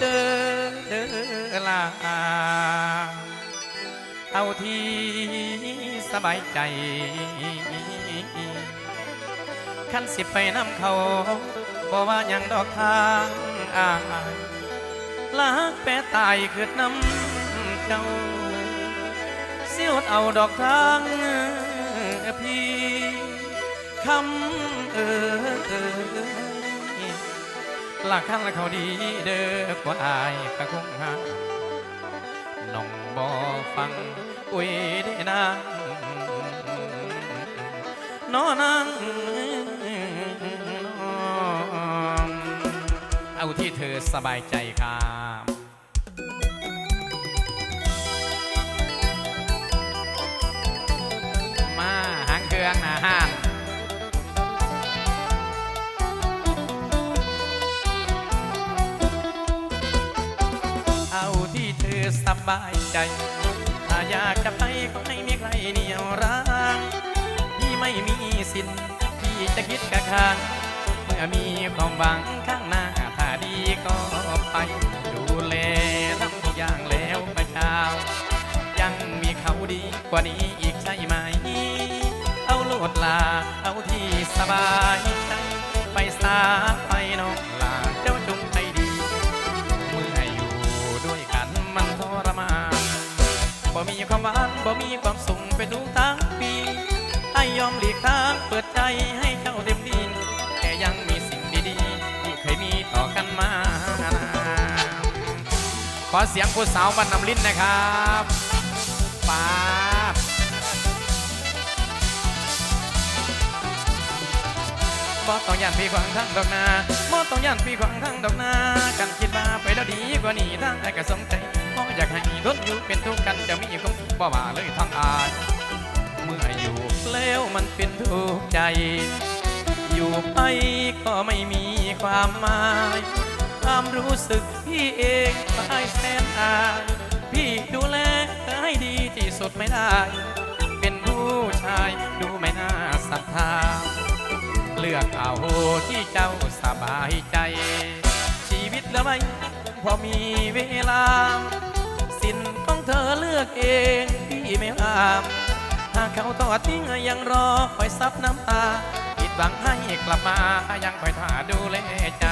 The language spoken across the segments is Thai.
เด้อเด้อลาเอาที่สบายใจขันสิไปน้ำเขาบ่ว่ายังดอกทางอายลักแปรตายเกิดน้ำเจ้าเสียวเอาดอกทางพี่คำเออ ลักขันละเขาดีเด้อกว่าอายก็คงหาน้องบอฟังอุ้ยได้นางนอนังนอเอาที่เธอสบายใจครับมาหางเครื่องอาหา สบายใจ ถ้าอยากจะไปก็ให้มีใครเหนียวรั้งพี่ไม่มีสินที่จะคิดกะคางเมื่อมีความหวังข้างหน้าถ้าดีก็ไปดูแลทำทุกอย่างแล้วไปเช้ายังมีเขาดีกว่านี้อีกใช่ไหม เอาโลดลาเอาที่สบายใจไปสาไป บ่มีความหวานบ่มีความสุขเป็นทุกทั้งปีให้ยอมหลีกทางเปิดใจให้เจ้าเต็มดีแต่ยังมีสิ่งดีๆ ที่เคยมีต่อกันมา ขอเสียงผู้สาวบรรนำลิ้นนะครับป้าบ่ต้องย่านพี่ขวางทางดอกนาบ่ต้องย่านพี่ขวางทางดอกนากันคิดว่าไปแล้วดีกว่านี้ทางไอ้ก็สมใจ บ่ว่าเลยทางอายเมื่ออยู่แล้วมันเป็นทุกข์ใจ อยู่ไปก็ไม่มีความหมายความรู้สึกพี่เองตายแสนอายพี่ดูแลให้ดีที่สุดไม่ได้ เป็นผู้ชายดูไม่น่าศรัทธา เลือกเอาที่เจ้าสบายใจ ชีวิตเหลือไม่พอมีเวลา อกเองพี่ไม่ห้ามหากเขาทอดทิ้งยังรอคอยซับน้ำตาผิดหวังให้กลับมายังคอยท่าดูแลใจ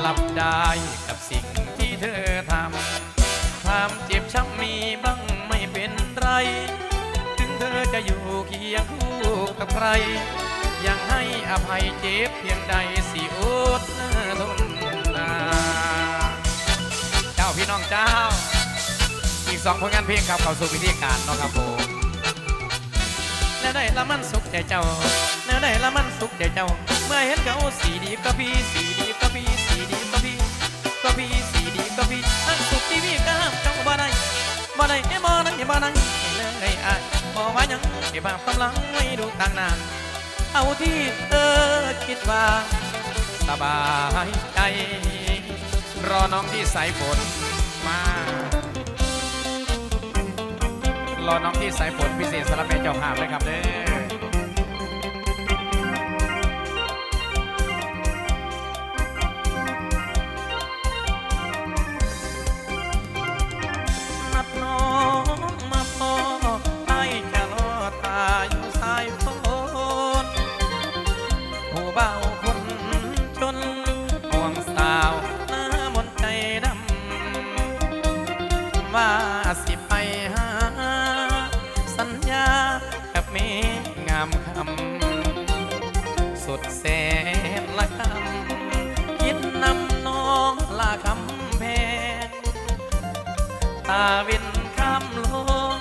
หลับได้กับสิ่งที่เธอทำความเจ็บช้ำมีบ้างไม่เป็นไร ถึงเธอจะอยู่เคียงคู่กับใคร ยังให้อภัยเจ็บเพียงใดสิอดทนนาเจ้าพี่น้องเจ้า อีกสองผลงานเพลงครับเข้าสู่พิธีการเนาะครับผมแน่ได้ละมันสุขใจเจ้าแน่ได้ละมันสุขใจเจ้า เมื่อเห็นเขาสีดีก็พี่สีดีก็พี่สีดีก็พี่ก็พี่สีดีก็พี่ทั้งสุขที่พี่ก็ห้ามเจ้าบ่ได้บ่ได้บ่ได้บ่ได้เลยอะบ่ว่ายังเก็บภากำลังไว้ดูต่างน้าเอาที่เธอคิดว่าสบายใจรอน้องที่สายฝน รอน้องที่สายฝนพิเศษสำหรับแม่เจ้าภาพเลยครับเด้อนัดน้องมา สุดแสนละคำคิดนำน้องลาคำแพง ตาเวินคำลง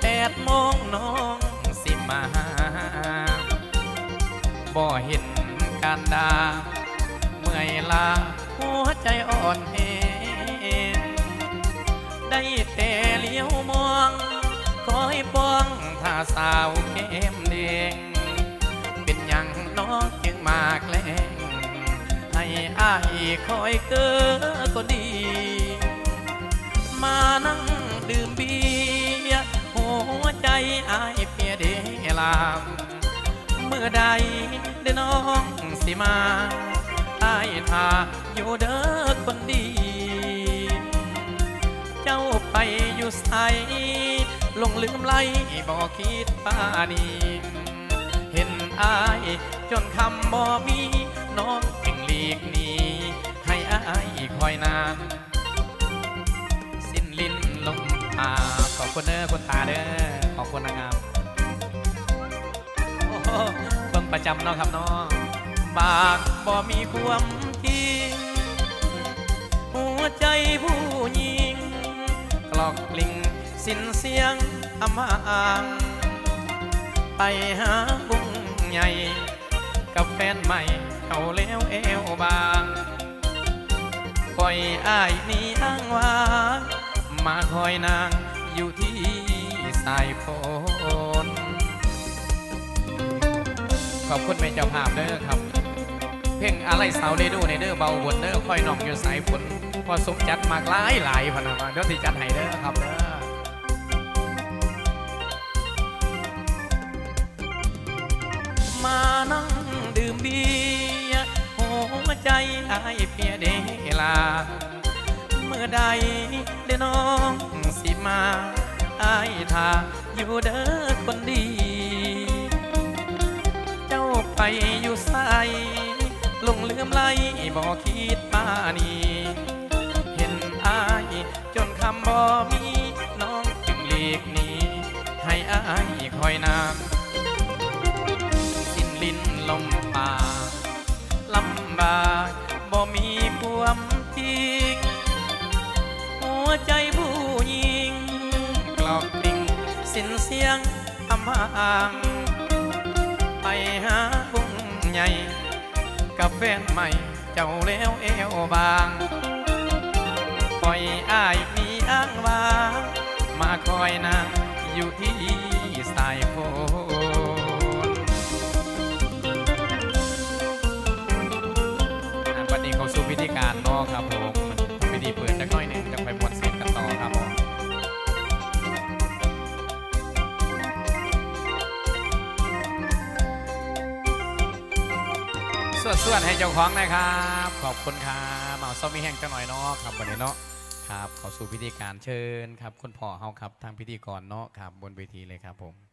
แปดโมงน้องสิมาหาบ่เห็นการดา เมื่อยลาหัวใจอ่อนแอได้แต่เลี้ยวมอง คอยป้องท่าสาวแก้มแดง องจึงมาแกล้งให้อายคอยเกอก็ดี มานั่งดื่มเบียร์หัวใจอายเพียเดลาม เมื่อใดได้น้องสิมาอายทาอยู่เด้อคนดี เจ้าไปอยู่ใสลงลืมไหลบอกคิดป้านีเห็น อาย จนคำบ่มี น้องจึงหลีกหนีให้อายคอยนาน สิ้นลิ้นลมตาขอบคุณเด้อคุณตาเด้อขอบคุณนะครับโอ้โหเบิ่งประจำเนาะครับเนาะบากบ่มีความจริงหัวใจผู้หญิง กลอกกลิ่งสิ้นเสียงอำมาง ไปหาบุ ใหญ่ กับแฟนใหม่เขาแล้วเอวบางปล่อยอ้ายหนี่อ้างว่างมาคอยนางอยู่ที่สายฝนขอบคุณแม่เจ้าภาพเด้อครับ เพ่งอะไรสาวเรดูในเด้อเบาบนเด้อค่อยน้องอยู่สายฝนพอสมจัดมากหลายหลายพะนะมาเดี๋ยวสิจัดให้เด้อครับเด้อ ใจอายเพียเดลา เมื่อใดเด้น้องสิมาอายทาอยู่เด้อคนดี เจ้าไปอยู่ใสลงลืมไหลบอกคิดมานีเห็นอายจนคำบ่มีน้องจึงหลีกหนีให้อายคอยนานสิ้นลิ้นลมปาลำบาก วใจผู้หญิง กลอกกลิ่งสินเสียงอำอาง ไปหาบุ้งใหญ่ กับแฟนใหม่เจ้าแล้วเอวบางปล่อยอ้ายมีอ้างว่างมาคอยนางอยู่ที่ ส่วนให้เจ้าของนะครับ ขอบคุณครับเมาซ้อมมีแห้งจังหน่อยเนาะครับวันนี้เนาะครับ ขอสู่พิธีการเชิญครับ คุณพ่อเฮาครับทางพิธีกรเนาะครับบนเวทีเลยครับผม